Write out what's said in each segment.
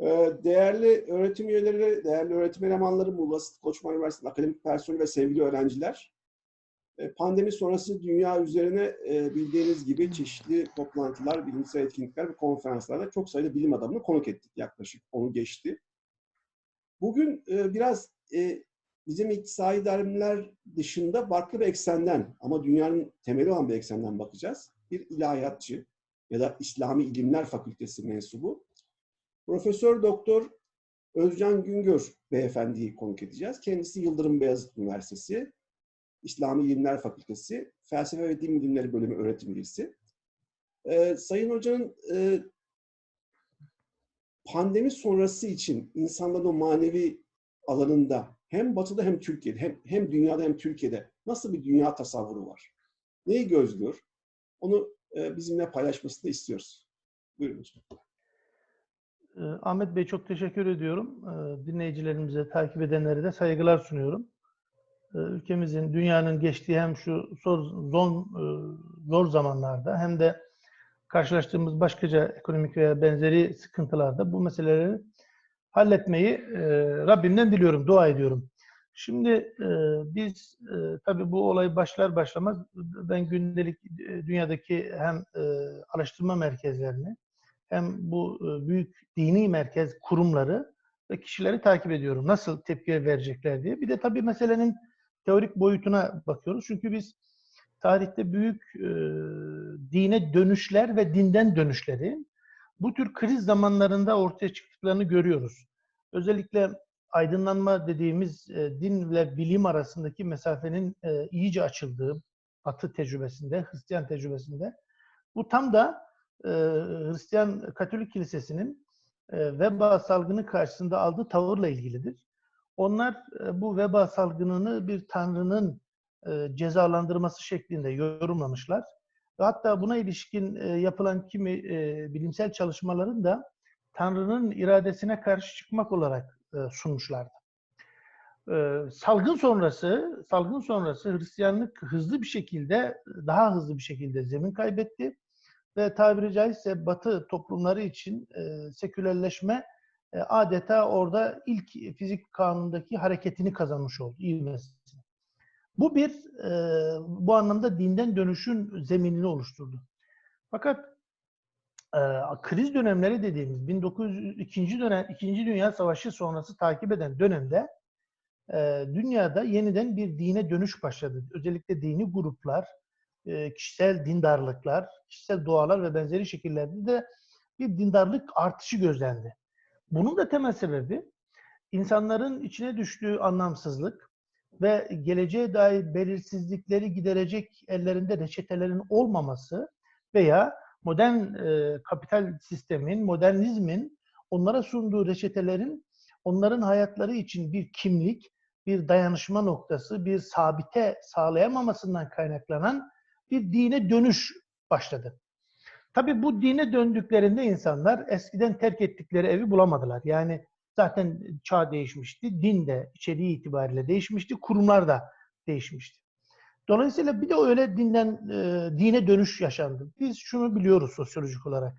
Ee, Değerli öğretim üyeleri, değerli öğretim elemanları, Muğla Sıtkı Koçman Üniversitesi'nin akademik personeli ve sevgili öğrenciler. e, Pandemi sonrası dünya üzerine e, bildiğiniz gibi çeşitli toplantılar, bilimsel etkinlikler ve konferanslarda çok sayıda bilim adamını konuk ettik yaklaşık. Onu geçti. Bugün e, biraz e, bizim iktisadi darimler dışında farklı bir eksenden ama dünyanın temeli olan bir eksenden bakacağız. Bir ilahiyatçı ya da İslami İlimler Fakültesi mensubu Profesör Doktor Özcan Güngör beyefendiyi konuk edeceğiz. Kendisi Yıldırım Beyazıt Üniversitesi İslami İlimler Fakültesi Felsefe ve Din Bilimleri Bölümü öğretim üyesi. Ee, Sayın Hoca'nın e, pandemi sonrası için insanların o manevi alanında hem Batı'da hem Türkiye'de hem, hem dünyada hem Türkiye'de nasıl bir dünya tasavvuru var? Neyi gözlüyor? Onu e, bizimle paylaşmasını istiyoruz. Buyurun hocam. Ee, Ahmet Bey çok teşekkür ediyorum. Ee, Dinleyicilerimize, takip edenlere de saygılar sunuyorum. Ee, Ülkemizin, dünyanın geçtiği hem şu zor, zor, e, zor zamanlarda hem de karşılaştığımız başkaca ekonomik veya benzeri sıkıntılarda bu meseleleri halletmeyi e, Rabbimden diliyorum, dua ediyorum. Şimdi e, biz tabii bu olay başlar başlamaz ben gündelik dünyadaki hem araştırma merkezlerini hem bu e, büyük dini merkez kurumları ve kişileri takip ediyorum. Nasıl tepki verecekler diye. Bir de tabii meselenin teorik boyutuna bakıyoruz. Çünkü biz tarihte büyük e, dine dönüşler ve dinden dönüşleri bu tür kriz zamanlarında ortaya çıktıklarını görüyoruz. Özellikle aydınlanma dediğimiz e, din ve bilim arasındaki mesafenin e, iyice açıldığı Batı tecrübesinde, Hristiyan tecrübesinde bu tam da e, Hristiyan Katolik Kilisesi'nin e, veba salgını karşısında aldığı tavırla ilgilidir. Onlar e, bu veba salgınını bir tanrının e, cezalandırması şeklinde yorumlamışlar. Ve hatta buna ilişkin yapılan kimi bilimsel çalışmaların da tanrının iradesine karşı çıkmak olarak sunmuşlardı. Salgın sonrası, salgın sonrası Hristiyanlık hızlı bir şekilde, daha hızlı bir şekilde zemin kaybetti ve tabiri caizse Batı toplumları için e, sekülerleşme e, adeta orada ilk fizik kanundaki hareketini kazanmış oldu, ivmesini. Bu bir e, bu anlamda dinden dönüşün zeminini oluşturdu. Fakat e, kriz dönemleri dediğimiz 1902. dönem 2. Dünya Savaşı sonrası takip eden dönemde e, dünyada yeniden bir dine dönüş başladı. Özellikle dini gruplar, e, kişisel dindarlıklar, kişisel dualar ve benzeri şekillerde de bir dindarlık artışı gözlendi. Bunun da temel sebebi insanların içine düştüğü anlamsızlık ve geleceğe dair belirsizlikleri giderecek ellerinde reçetelerin olmaması veya modern e, kapital sistemin, modernizmin onlara sunduğu reçetelerin onların hayatları için bir kimlik, bir dayanışma noktası, bir sabite sağlayamamasından kaynaklanan bir dine dönüş başladı. Tabii bu dine döndüklerinde insanlar eskiden terk ettikleri evi bulamadılar. Yani zaten çağ değişmişti, din de içeriği itibariyle değişmişti, kurumlar da değişmişti. Dolayısıyla bir de öyle dinden e, dine dönüş yaşandı. Biz şunu biliyoruz sosyolojik olarak.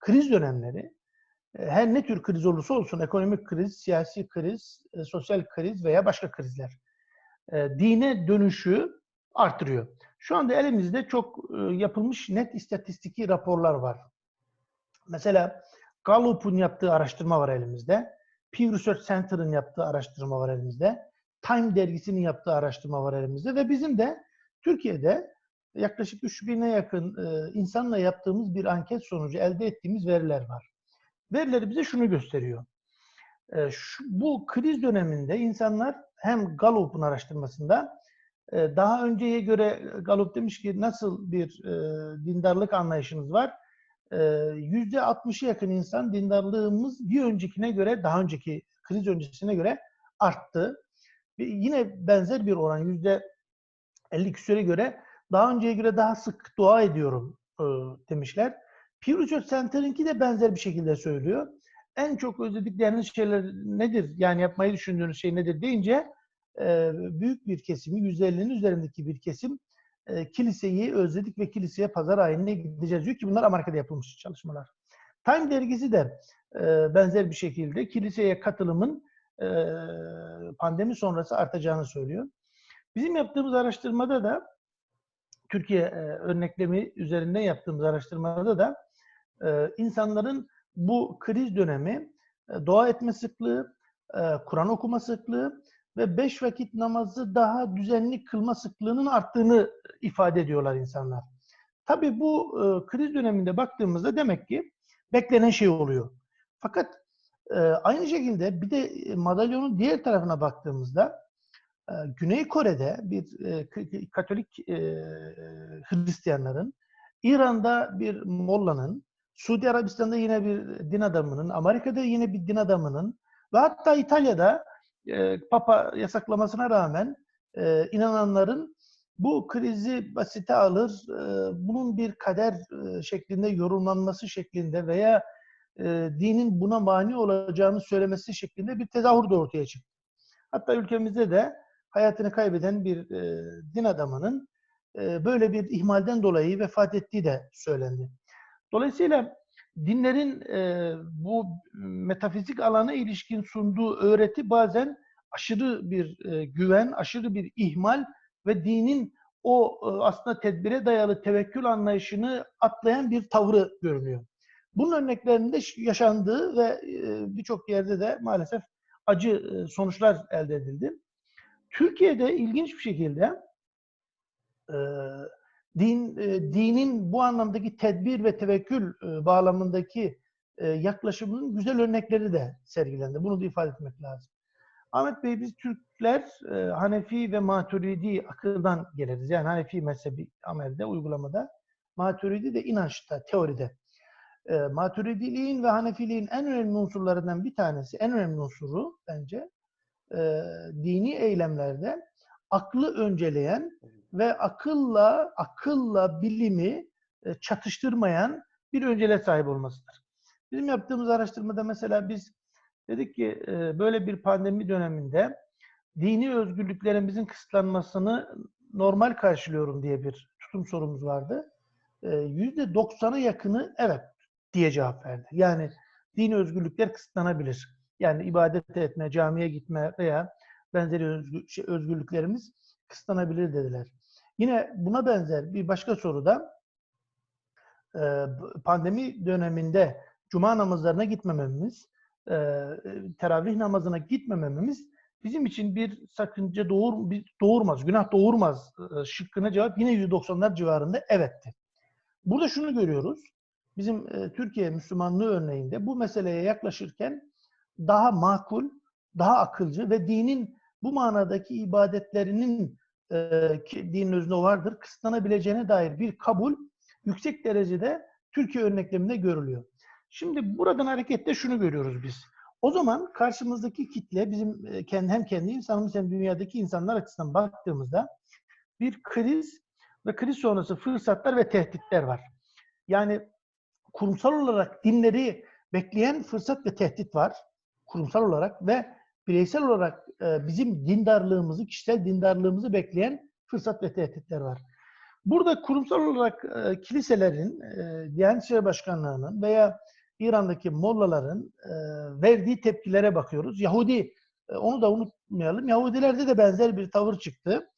Kriz dönemleri e, her ne tür kriz olursa olsun ekonomik kriz, siyasi kriz, e, sosyal kriz veya başka krizler e, dine dönüşü artırıyor. Şu anda elimizde çok e, yapılmış net istatistiki raporlar var. Mesela Gallup'un yaptığı araştırma var elimizde. Pew Research Center'ın yaptığı araştırma var elimizde. Time dergisinin yaptığı araştırma var elimizde ve bizim de Türkiye'de yaklaşık 3000'e yakın e, insanla yaptığımız bir anket sonucu elde ettiğimiz veriler var. Verileri bize şunu gösteriyor. E, şu, bu kriz döneminde insanlar hem Gallup'un araştırmasında daha önceye göre Gallup demiş ki nasıl bir e, dindarlık anlayışınız var? Yüzde 60'ı yakın insan dindarlığımız bir öncekine göre, daha önceki kriz öncesine göre arttı. Ve yine benzer bir oran yüzde 50 küsüre göre daha önceye göre daha sık dua ediyorum e, demişler. Pew Research Center'ınki de benzer bir şekilde söylüyor. En çok özledikleriniz şeyler nedir? Yani yapmayı düşündüğünüz şey nedir deyince e, büyük bir kesimi, %50'nin üzerindeki bir kesim kiliseyi özledik ve kiliseye pazar ayinine gideceğiz diyor ki bunlar Amerika'da yapılmış çalışmalar. Time dergisi de benzer bir şekilde kiliseye katılımın pandemi sonrası artacağını söylüyor. Bizim yaptığımız araştırmada da Türkiye örneklemi üzerinden yaptığımız araştırmada da insanların bu kriz dönemi dua etme sıklığı, Kur'an okuma sıklığı ve beş vakit namazı daha düzenli kılma sıklığının arttığını ifade ediyorlar insanlar. Tabii bu e, kriz döneminde baktığımızda demek ki beklenen şey oluyor. Fakat e, aynı şekilde bir de e, madalyonun diğer tarafına baktığımızda e, Güney Kore'de bir e, Katolik e, Hristiyanların, İran'da bir mollanın, Suudi Arabistan'da yine bir din adamının, Amerika'da yine bir din adamının ve hatta İtalya'da e, Papa yasaklamasına rağmen e, inananların bu krizi basite alır, e, bunun bir kader şeklinde yorumlanması şeklinde veya dinin buna mani olacağını söylemesi şeklinde bir tezahür de ortaya çıktı. Hatta ülkemizde de hayatını kaybeden bir din adamının böyle bir ihmalden dolayı vefat ettiği de söylendi. Dolayısıyla dinlerin e, bu metafizik alana ilişkin sunduğu öğreti bazen aşırı bir e, güven, aşırı bir ihmal ve dinin o e, aslında tedbire dayalı tevekkül anlayışını atlayan bir tavrı görünüyor. Bunun örneklerinde yaşandığı ve e, birçok yerde de maalesef acı e, sonuçlar elde edildi. Türkiye'de ilginç bir şekilde e, din e, dinin bu anlamdaki tedbir ve tevekkül e, bağlamındaki e, yaklaşımının güzel örnekleri de sergilendi. Bunu da ifade etmek lazım. Ahmet Bey biz Türkler e, Hanefi ve Maturidi akıldan geliriz. Yani Hanefi mezhebi amelde, uygulamada. Maturidi de inançta, teoride. E, Maturidiliğin ve Hanefiliğin en önemli unsurlarından bir tanesi, en önemli unsuru bence e, dini eylemlerde aklı önceleyen ve akılla akılla bilimi e, çatıştırmayan bir önceliğe sahip olmasıdır. Bizim yaptığımız araştırmada mesela biz dedik ki e, böyle bir pandemi döneminde dini özgürlüklerimizin kısıtlanmasını normal karşılıyorum diye bir tutum sorumuz vardı. E, Yüzde 90'a yakını evet diye cevap verdi. Yani dini özgürlükler kısıtlanabilir. Yani ibadet etme, camiye gitme veya benzeri özgür- şey, özgürlüklerimiz kısıtlanabilir dediler. Yine buna benzer bir başka soruda e, pandemi döneminde cuma namazlarına gitmememiz, e, teravih namazına gitmememiz bizim için bir sakınca doğur, bir doğurmaz, günah doğurmaz e, şıkkına cevap yine %90'lar civarında evetti. Burada şunu görüyoruz. Bizim e, Türkiye Müslümanlığı örneğinde bu meseleye yaklaşırken daha makul, daha akılcı ve dinin bu manadaki ibadetlerinin e, ki dinin özünde vardır, kısıtlanabileceğine dair bir kabul yüksek derecede Türkiye örnekleminde görülüyor. Şimdi buradan hareketle şunu görüyoruz biz. O zaman karşımızdaki kitle bizim e, kendi hem kendi insanımız hem dünyadaki insanlar açısından baktığımızda bir kriz ve kriz sonrası fırsatlar ve tehditler var. Yani kurumsal olarak dinleri bekleyen fırsat ve tehdit var. Kurumsal olarak ve bireysel olarak e, bizim dindarlığımızı, kişisel dindarlığımızı bekleyen fırsat ve tehditler var. Burada kurumsal olarak e, kiliselerin, e, Diyanet İşleri Başkanlığı'nın veya İran'daki mollaların e, verdiği tepkilere bakıyoruz. Yahudi, e, onu da unutmayalım. Yahudilerde de benzer bir tavır çıktı.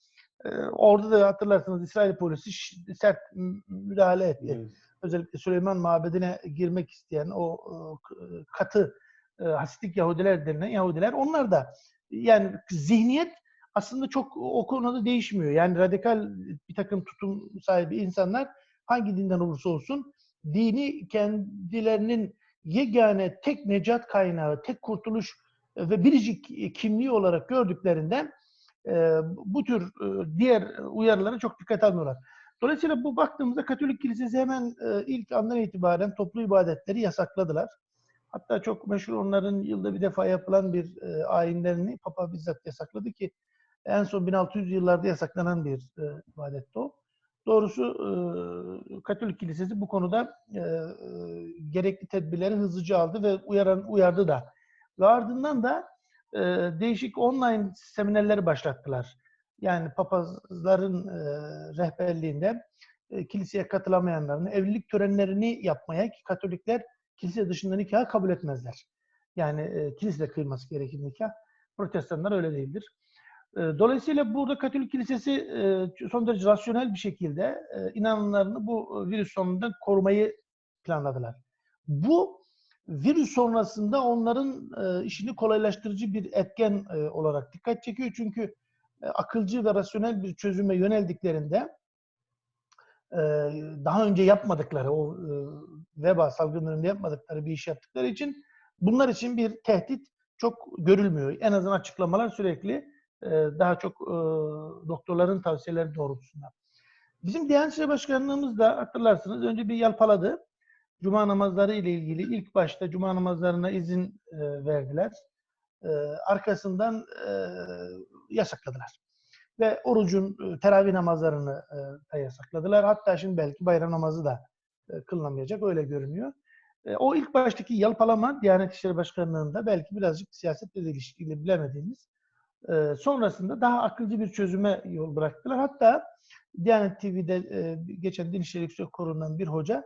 E, orada da hatırlarsanız İsrail polisi sert müdahale etti Evet. özellikle Süleyman Mabedi'ne girmek isteyen o e, katı Hasidik Yahudiler denilen Yahudiler onlar da yani zihniyet aslında çok o konuda değişmiyor. Yani radikal bir takım tutum sahibi insanlar hangi dinden olursa olsun dini kendilerinin yegane tek necat kaynağı, tek kurtuluş e, ve biricik kimliği olarak gördüklerinden e, bu tür e, diğer uyarılara çok dikkat almıyorlar. Dolayısıyla bu baktığımızda Katolik Kilisesi hemen e, ilk andan itibaren toplu ibadetleri yasakladılar. Hatta çok meşhur onların yılda bir defa yapılan bir e, ayinlerini Papa bizzat yasakladı ki en son 1600 yıllarda yasaklanan bir e, ibadetti o. Doğrusu e, Katolik Kilisesi bu konuda e, e, gerekli tedbirleri hızlıca aldı ve uyaran uyardı da. Ve ardından da e, değişik online seminerleri başlattılar. Yani papazların e, rehberliğinde e, kiliseye katılamayanların evlilik törenlerini yapmaya ki Katolikler kilise dışında nikah kabul etmezler. Yani e, kilise kıyılması gerekir nikah. Protestanlar öyle değildir. E, dolayısıyla burada Katolik Kilisesi e, son derece rasyonel bir şekilde e, inananlarını bu virüs sonundan korumayı planladılar. Bu virüs sonrasında onların e, işini kolaylaştırıcı bir etken e, olarak dikkat çekiyor. Çünkü e, akılcı ve rasyonel bir çözüme yöneldiklerinde e, daha önce yapmadıkları, o veba salgınlarında yapmadıkları bir iş yaptıkları için bunlar için bir tehdit çok görülmüyor. En azından açıklamalar sürekli daha çok doktorların tavsiyeleri doğrultusunda. Bizim Diyanet İşleri Başkanlığımız da hatırlarsınız önce bir yalpaladı. Cuma namazları ile ilgili ilk başta cuma namazlarına izin verdiler. Arkasından yasakladılar. Ve orucun e, teravih namazlarını e, da yasakladılar. Hatta şimdi belki bayram namazı da e, kılınamayacak öyle görünüyor. E, o ilk baştaki yalpalama Diyanet İşleri Başkanlığı'nda belki birazcık siyasetle de ilişkili bilemediğimiz e, sonrasında daha akılcı bir çözüme yol bıraktılar. Hatta Diyanet TV'de e, geçen Din İşleri Yüksek Kurulu'ndan bir hoca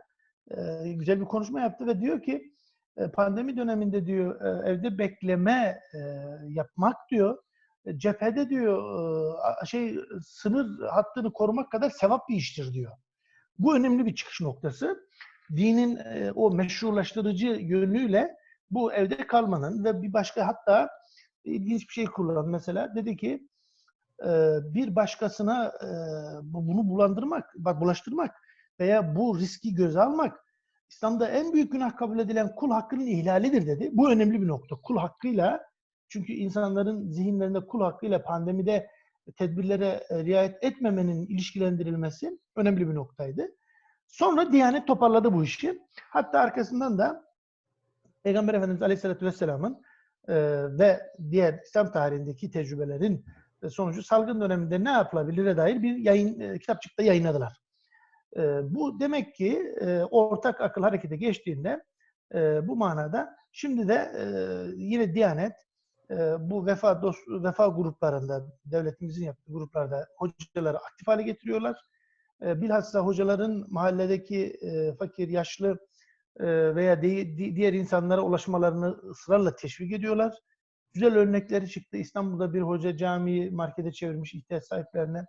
e, güzel bir konuşma yaptı ve diyor ki e, pandemi döneminde diyor e, evde bekleme e, yapmak diyor e, cephede diyor e, şey sınır hattını korumak kadar sevap bir iştir diyor. Bu önemli bir çıkış noktası. Dinin e, o meşrulaştırıcı yönüyle bu evde kalmanın ve bir başka hatta ilginç bir şey kullandı mesela. Dedi ki e, bir başkasına e, bu- bunu bulandırmak, bak bulaştırmak veya bu riski göze almak İslam'da en büyük günah kabul edilen kul hakkının ihlalidir dedi. Bu önemli bir nokta. Kul hakkıyla çünkü insanların zihinlerinde kul hakkıyla pandemide tedbirlere e, riayet etmemenin ilişkilendirilmesi önemli bir noktaydı. Sonra Diyanet toparladı bu işi. Hatta arkasından da Peygamber Efendimiz Aleyhisselatü Vesselam'ın e, ve diğer İslam tarihindeki tecrübelerin e, sonucu salgın döneminde ne yapılabilire dair bir yayın e, kitapçıkta yayınladılar. Bu demek ki ortak akıl harekete geçtiğinde bu manada şimdi de yine Diyanet bu vefa dost, vefa gruplarında devletimizin yaptığı gruplarda hocaları aktif hale getiriyorlar. E, bilhassa hocaların mahalledeki e, fakir, yaşlı e, veya di- di- diğer insanlara ulaşmalarını ısrarla teşvik ediyorlar. Güzel örnekleri çıktı. İstanbul'da bir hoca camiyi markete çevirmiş ihtiyaç sahiplerine.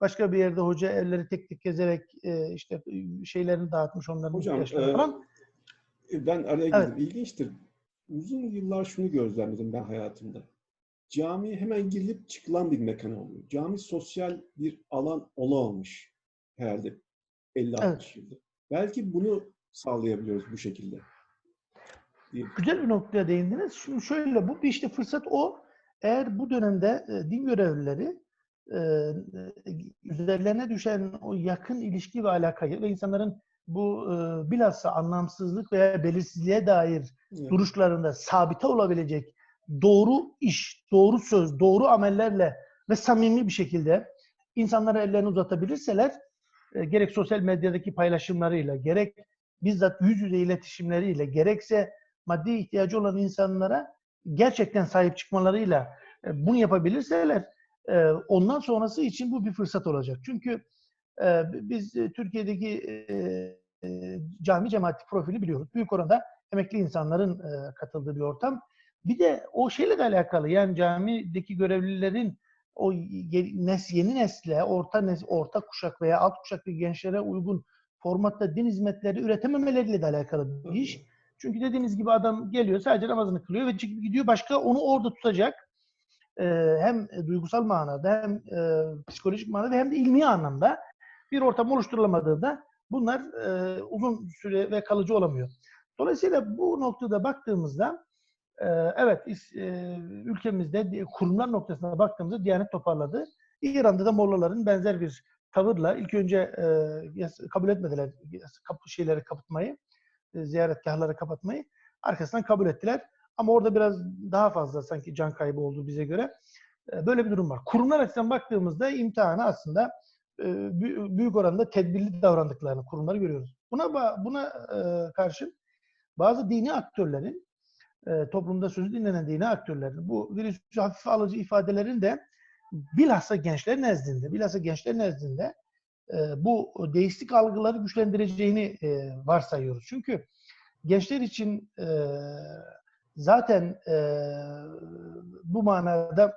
Başka bir yerde hoca evleri tek tek gezerek e, işte şeylerini dağıtmış onların Hocam, ihtiyaçlarını e, falan. Ben araya Evet. girdim. İlginçtir. Uzun yıllar şunu gözlemledim ben hayatımda. Cami hemen girilip çıkılan bir mekan oluyor. Cami sosyal bir alan olamamış herhalde 50-60 yıldır. Belki bunu sağlayabiliyoruz bu şekilde. Güzel bir noktaya değindiniz. Şimdi şöyle bu bir işte fırsat o. Eğer bu dönemde e, din görevlileri e, e, üzerlerine düşen o yakın ilişki ve alakayı ve insanların bu e, bilhassa anlamsızlık veya belirsizliğe dair Evet. duruşlarında sabite olabilecek doğru iş, doğru söz, doğru amellerle ve samimi bir şekilde insanlara ellerini uzatabilirseler e, gerek sosyal medyadaki paylaşımlarıyla, gerek bizzat yüz yüze iletişimleriyle, gerekse maddi ihtiyacı olan insanlara gerçekten sahip çıkmalarıyla e, bunu yapabilirseler e, ondan sonrası için bu bir fırsat olacak. Çünkü e, biz e, Türkiye'deki e, e, cami cemaati profili biliyoruz. Büyük oranda emekli insanların e, katıldığı bir ortam. Bir de o şeyle de alakalı yani camideki görevlilerin o nes, yeni nesle, orta nes, orta kuşak veya alt kuşaklı gençlere uygun formatta din hizmetleri üretememeleriyle de alakalı bir iş. Çünkü dediğiniz gibi adam geliyor sadece namazını kılıyor ve çıkıp gidiyor. Başka onu orada tutacak hem duygusal manada hem psikolojik manada hem de ilmi anlamda bir ortam oluşturulamadığında bunlar e, uzun süre ve kalıcı olamıyor. Dolayısıyla bu noktada baktığımızda e, evet e, ülkemizde kurumlar noktasına baktığımızda Diyanet toparladı. İran'da da Mollaların benzer bir tavırla ilk önce e, kabul etmediler kapı şeyleri kapatmayı, e, ziyaretgahları kapatmayı. Arkasından kabul ettiler. Ama orada biraz daha fazla sanki can kaybı oldu bize göre. E, Böyle bir durum var. Kurumlar açısından baktığımızda imtihanı aslında büyük oranda tedbirli davrandıklarını kurumları görüyoruz. Buna buna karşın bazı dini aktörlerin toplumda sözü dinlenen dini aktörlerin bu virüsü hafife alıcı ifadelerin de bilhassa gençler nezdinde, bilhassa gençler nezdinde bu deistik algıları güçlendireceğini varsayıyoruz. Çünkü gençler için zaten bu manada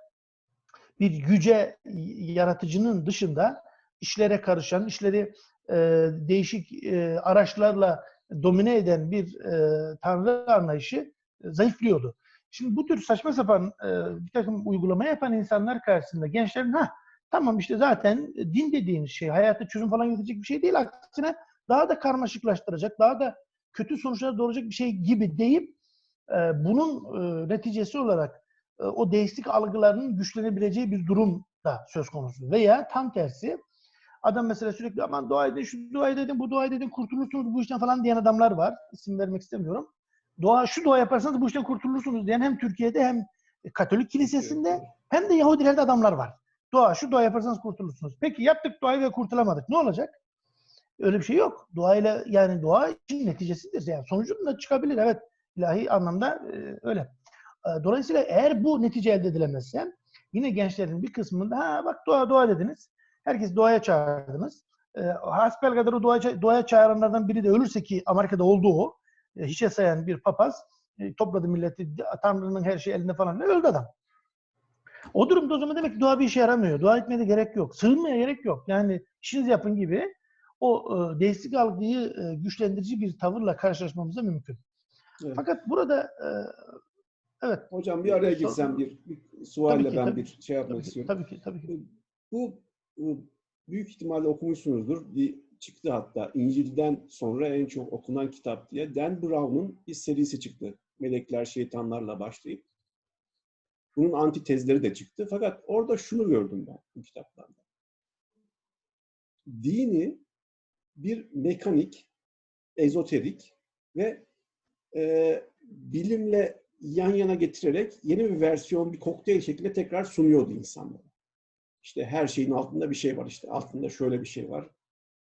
bir yüce yaratıcının dışında işlere karışan, işleri e, değişik e, araçlarla domine eden bir e, tanrı anlayışı e, zayıflıyordu. Şimdi bu tür saçma sapan e, bir takım uygulama yapan insanlar karşısında gençlerin ha tamam işte zaten din dediğiniz şey hayata çözüm falan getirecek bir şey değil. Aksine daha da karmaşıklaştıracak, daha da kötü sonuçlara doğuracak bir şey gibi deyip e, bunun e, neticesi olarak e, o deistik algılarının güçlenebileceği bir durum da söz konusu. Veya tam tersi adam mesela sürekli aman dua edin, şu dua edin, bu dua edin, kurtulursunuz bu işten falan diyen adamlar var. İsim vermek istemiyorum. Dua, şu dua yaparsanız bu işten kurtulursunuz diyen hem Türkiye'de hem Katolik kilisesinde hem de Yahudilerde adamlar var. Dua, şu dua yaparsanız kurtulursunuz. Peki yaptık duayı ve kurtulamadık. Ne olacak? Öyle bir şey yok. Duayla yani dua için neticesidir. Yani sonucunda çıkabilir. Evet ilahi anlamda e, öyle. E, dolayısıyla eğer bu netice elde edilemezse yine gençlerin bir kısmında ha bak dua dua dediniz. Herkes duaya çağırdınız. E, hasbel kadar o duaya, duaya çağıranlardan biri de ölürse ki Amerika'da olduğu o e, hiçe sayan bir papaz e, topladı milleti Tanrı'nın her şeyi elinde falan öldü adam. O durumda o zaman demek ki dua bir işe yaramıyor. Dua etmeye de gerek yok. Sığınmaya gerek yok. Yani işinizi yapın gibi o e, deistik algıyı e, güçlendirici bir tavırla karşılaşmamız da mümkün. Evet. Fakat burada e, evet Hocam bir araya girsem bir, bir sualle ki, ben tabii bir şey yapmak tabii ki, istiyorum. tabii ki tabii ki. Bu büyük ihtimalle okumuşsunuzdur. Bir çıktı hatta İncil'den sonra en çok okunan kitap diye. Dan Brown'un bir serisi çıktı. Melekler, şeytanlarla başlayıp. Bunun antitezleri de çıktı. Fakat orada şunu gördüm ben bu kitaplarda. Dini bir mekanik, ezoterik ve e, bilimle yan yana getirerek yeni bir versiyon, bir kokteyl şeklinde tekrar sunuyordu insanlara. İşte her şeyin altında bir şey var işte. Altında şöyle bir şey var.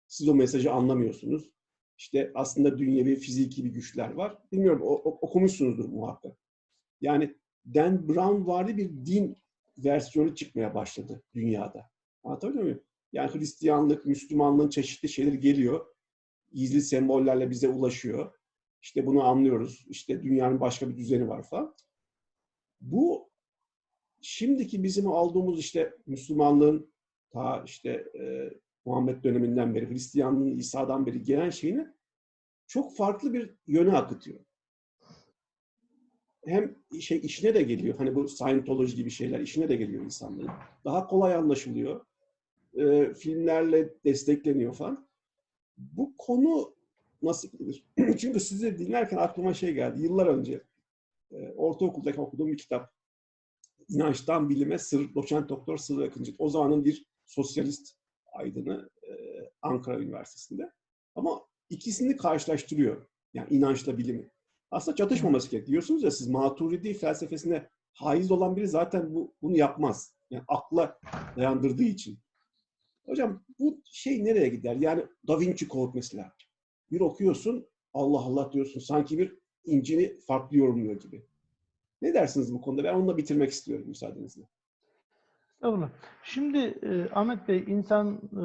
Siz o mesajı anlamıyorsunuz. İşte aslında dünyevi, fiziki bir güçler var. Bilmiyorum o, o- okumuşsunuzdur muhakkak. Yani Dan Brown vari bir din versiyonu çıkmaya başladı dünyada. Anlatabiliyor muyum? Yani Hristiyanlık, Müslümanlığın çeşitli şeyleri geliyor. Gizli sembollerle bize ulaşıyor. İşte bunu anlıyoruz. İşte dünyanın başka bir düzeni var falan. Bu şimdiki bizim aldığımız işte Müslümanlığın ta işte e, Muhammed döneminden beri, Hristiyanlığın İsa'dan beri gelen şeyini çok farklı bir yöne akıtıyor. Hem şey işine de geliyor. Hani bu Scientology gibi şeyler işine de geliyor insanların. Daha kolay anlaşılıyor. E, filmlerle destekleniyor falan. Bu konu nasıl bilir? Çünkü sizi dinlerken aklıma şey geldi. Yıllar önce e, ortaokuldaki okuduğum bir kitap. İnançtan Bilime Sır, Doçent Doktor Sırrı Akıncı. O zamanın bir sosyalist aydını e, Ankara Üniversitesi'nde. Ama ikisini karşılaştırıyor. Yani inançla bilimi. Aslında çatışmaması gerek. Diyorsunuz ya siz Maturidi felsefesine haiz olan biri zaten bu, bunu yapmaz. Yani akla dayandırdığı için. Hocam bu şey nereye gider? Yani Da Vinci Code mesela. Bir okuyorsun Allah Allah diyorsun. Sanki bir İncil'i farklı yorumluyor gibi. Ne dersiniz bu konuda? Ben onunla bitirmek istiyorum müsaadenizle. Estağfurullah. Şimdi e, Ahmet Bey insan e,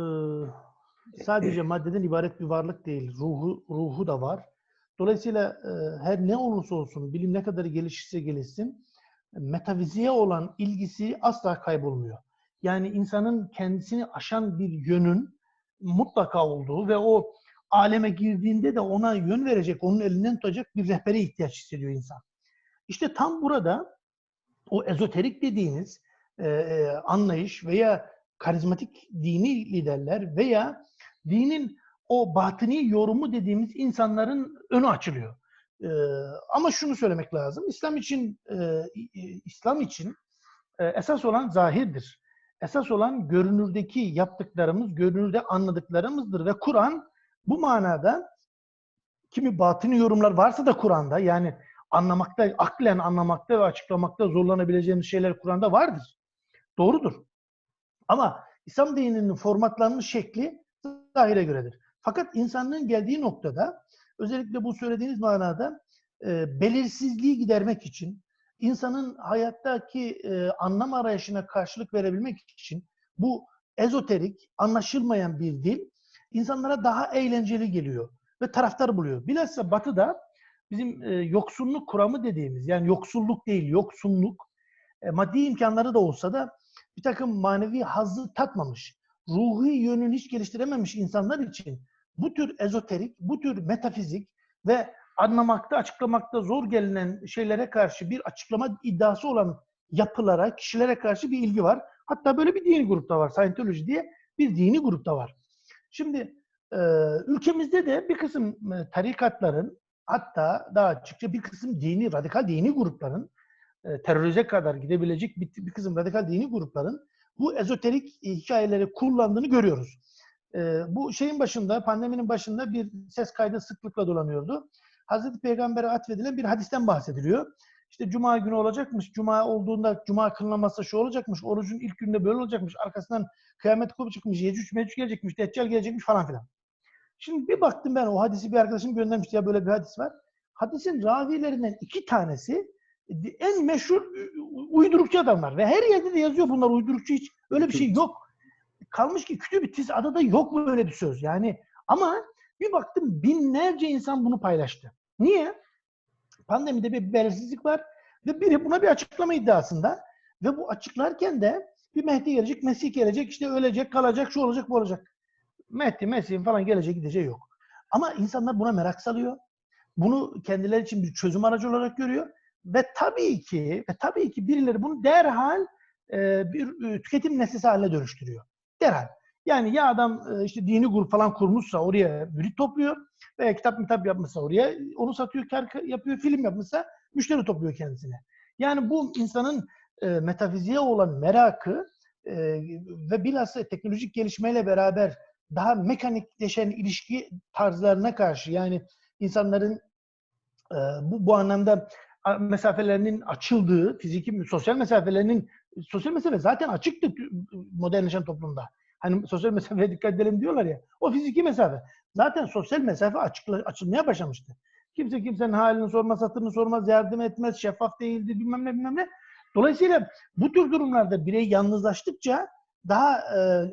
sadece maddeden ibaret bir varlık değil. Ruhu ruhu da var. Dolayısıyla e, her ne olursa olsun, bilim ne kadar gelişirse gelişsin, metafiziğe olan ilgisi asla kaybolmuyor. Yani insanın kendisini aşan bir yönün mutlaka olduğu ve o aleme girdiğinde de ona yön verecek, onun elinden tutacak bir rehbere ihtiyaç hissediyor insan. İşte tam burada o ezoterik dediğiniz e, e, anlayış veya karizmatik dini liderler veya dinin o batıni yorumu dediğimiz insanların önü açılıyor. E, ama şunu söylemek lazım. İslam için e, İslam için e, esas olan zahirdir. Esas olan görünürdeki yaptıklarımız, görünürde anladıklarımızdır ve Kur'an bu manada kimi batini yorumlar varsa da Kur'an'da yani anlamakta, aklen anlamakta ve açıklamakta zorlanabileceğimiz şeyler Kur'an'da vardır. Doğrudur. Ama İslam dininin formatlanmış şekli zahire göredir. Fakat insanlığın geldiği noktada özellikle bu söylediğiniz manada e, belirsizliği gidermek için, insanın hayattaki e, anlam arayışına karşılık verebilmek için bu ezoterik, anlaşılmayan bir dil insanlara daha eğlenceli geliyor ve taraftar buluyor. Bilhassa Batı'da bizim e, yoksunluk kuramı dediğimiz yani yoksulluk değil yoksunluk e, maddi imkanları da olsa da bir takım manevi hazzı tatmamış, ruhi yönünü hiç geliştirememiş insanlar için bu tür ezoterik, bu tür metafizik ve anlamakta, açıklamakta zor gelinen şeylere karşı bir açıklama iddiası olan yapılara, kişilere karşı bir ilgi var. Hatta böyle bir dini grupta var. Scientology diye bir dini grupta var. Şimdi e, ülkemizde de bir kısım e, tarikatların hatta daha açıkça bir kısım dini, radikal dini grupların e, terörize kadar gidebilecek bir, bir kısım radikal dini grupların bu ezoterik e, hikayeleri kullandığını görüyoruz. E, bu şeyin başında, pandeminin başında bir ses kaydı sıklıkla dolanıyordu. Hazreti Peygamber'e atfedilen bir hadisten bahsediliyor. İşte cuma günü olacakmış, cuma olduğunda cuma kılınması şu olacakmış, orucun ilk gününde böyle olacakmış, arkasından kıyamet kopacakmış, Yecüc Mecüc gelecekmiş, Deccal gelecekmiş falan filan. Şimdi bir baktım ben o hadisi bir arkadaşım göndermişti ya böyle bir hadis var. Hadisin ravilerinden iki tanesi en meşhur uydurukçu adamlar ve her yerde de yazıyor bunlar uydurukçu hiç öyle bir şey yok. Kalmış ki küçük bir tiz adada yok böyle bir söz yani ama bir baktım binlerce insan bunu paylaştı. Niye? Pandemide bir belirsizlik var ve biri buna bir açıklama iddiasında ve bu açıklarken de bir Mehdi gelecek, Mesih gelecek, işte ölecek, kalacak, şu olacak, bu olacak. Mehdi, Mesih'in falan gelecek, gideceği yok. Ama insanlar buna merak salıyor. Bunu kendileri için bir çözüm aracı olarak görüyor. Ve tabii ki ve tabii ki birileri bunu derhal e, bir e, tüketim nesnesi haline dönüştürüyor. Derhal. Yani ya adam e, işte dini grup falan kurmuşsa oraya mürit topluyor veya kitap mitap yapmışsa oraya onu satıyor, kar yapıyor, film yapmışsa müşteri topluyor kendisine. Yani bu insanın e, metafiziğe olan merakı e, ve bilhassa teknolojik gelişmeyle beraber daha mekanikleşen ilişki tarzlarına karşı yani insanların e, bu, bu anlamda mesafelerinin açıldığı, fiziki, sosyal mesafelerinin sosyal mesafe zaten açıktı modernleşen toplumda. Hani sosyal mesafeye dikkat edelim diyorlar ya. O fiziki mesafe. Zaten sosyal mesafe açıkla, açılmaya başlamıştı. Kimse kimsenin halini sormaz, hatırını sormaz, yardım etmez, şeffaf değildi, bilmem ne bilmem ne. Dolayısıyla bu tür durumlarda birey yalnızlaştıkça daha e,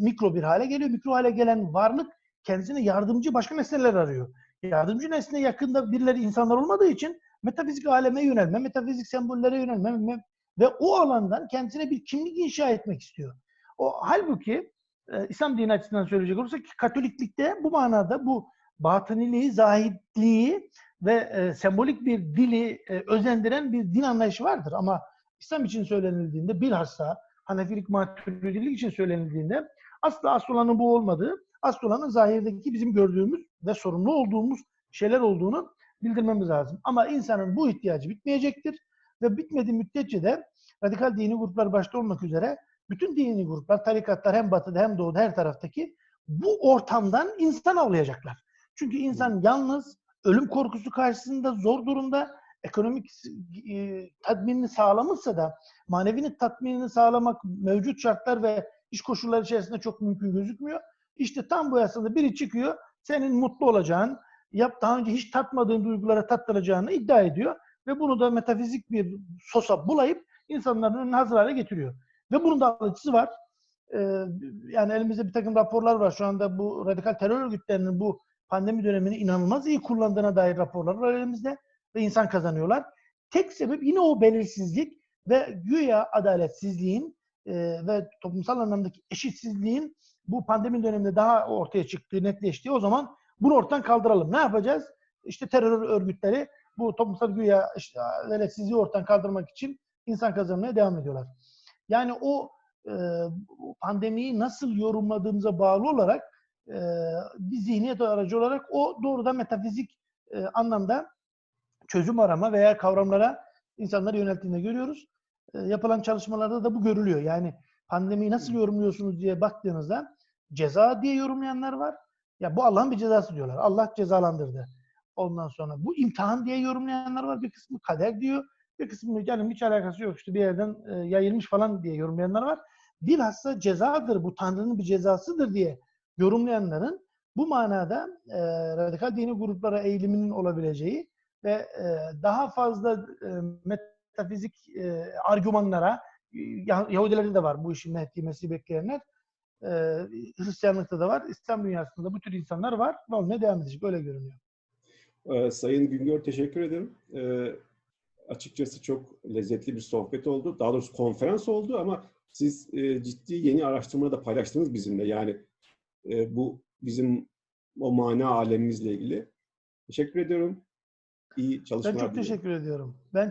mikro bir hale geliyor. Mikro hale gelen varlık kendisine yardımcı başka nesneler arıyor. Yardımcı nesne yakında birileri insanlar olmadığı için metafizik aleme yönelme, metafizik sembollere yönelme ve o alandan kendisine bir kimlik inşa etmek istiyor. O halbuki e, İslam dini açısından söyleyecek olursak Katoliklikte bu manada bu batıniliği, zahitliği ve e, sembolik bir dili e, özendiren bir din anlayışı vardır. Ama İslam için söylenildiğinde bilhassa Hanefilik, Maturidilik için söylenildiğinde asla asıl olanın bu olmadığı, asıl olanın zahirdeki bizim gördüğümüz ve sorumlu olduğumuz şeyler olduğunu bildirmemiz lazım. Ama insanın bu ihtiyacı bitmeyecektir ve bitmediği müddetçe de radikal dini gruplar başta olmak üzere bütün dini gruplar, tarikatlar hem batıda hem doğuda her taraftaki bu ortamdan insan avlayacaklar. Çünkü insan yalnız, ölüm korkusu karşısında zor durumda, ekonomik e, tatminini sağlamışsa da manevinin tatminini sağlamak mevcut şartlar ve iş koşulları içerisinde çok mümkün gözükmüyor. İşte tam bu yasada biri çıkıyor, senin mutlu olacağın, yap daha önce hiç tatmadığın duygulara tattıracağını iddia ediyor ve bunu da metafizik bir sosa bulayıp insanların önüne hazır hale getiriyor. Ve bunun da alıcısı var. Ee, yani elimizde bir takım raporlar var. Şu anda bu radikal terör örgütlerinin bu pandemi dönemini inanılmaz iyi kullandığına dair raporlar var elimizde. Ve insan kazanıyorlar. Tek sebep yine o belirsizlik ve güya adaletsizliğin e, ve toplumsal anlamdaki eşitsizliğin bu pandemi döneminde daha ortaya çıktığı, netleştiği o zaman bunu ortadan kaldıralım. Ne yapacağız? İşte terör örgütleri bu toplumsal güya işte, adaletsizliği ortadan kaldırmak için insan kazanmaya devam ediyorlar. Yani o e, pandemiyi nasıl yorumladığımıza bağlı olarak e, bir zihniyet aracı olarak o doğrudan metafizik e, anlamda çözüm arama veya kavramlara insanları yönelttiğini görüyoruz. E, yapılan çalışmalarda da bu görülüyor. Yani pandemiyi nasıl yorumluyorsunuz diye baktığınızda ceza diye yorumlayanlar var. Ya bu Allah'ın bir cezası diyorlar. Allah cezalandırdı. Ondan sonra bu imtihan diye yorumlayanlar var. Bir kısmı kader diyor. Bir kısmı yani hiç alakası yok işte bir yerden e, yayılmış falan diye yorumlayanlar var. Bilhassa cezadır, bu Tanrı'nın bir cezasıdır diye yorumlayanların bu manada e, radikal dini gruplara eğiliminin olabileceği ve e, daha fazla e, metafizik e, argümanlara, Yahudilerde de var bu işin Mehdi Mesih bekleyenler, Hristiyanlıkta da var, İslam dünyasında bu tür insanlar var ve olmaya devam edecek. Öyle görünüyor. Sayın Güngör teşekkür ederim. Açıkçası çok lezzetli bir sohbet oldu. Daha doğrusu konferans oldu ama siz ciddi yeni araştırma da paylaştınız bizimle. Yani bu bizim o mana alemimizle ilgili. Teşekkür ediyorum. İyi Ben çalışmalar çok diliyorum. teşekkür ediyorum. Ben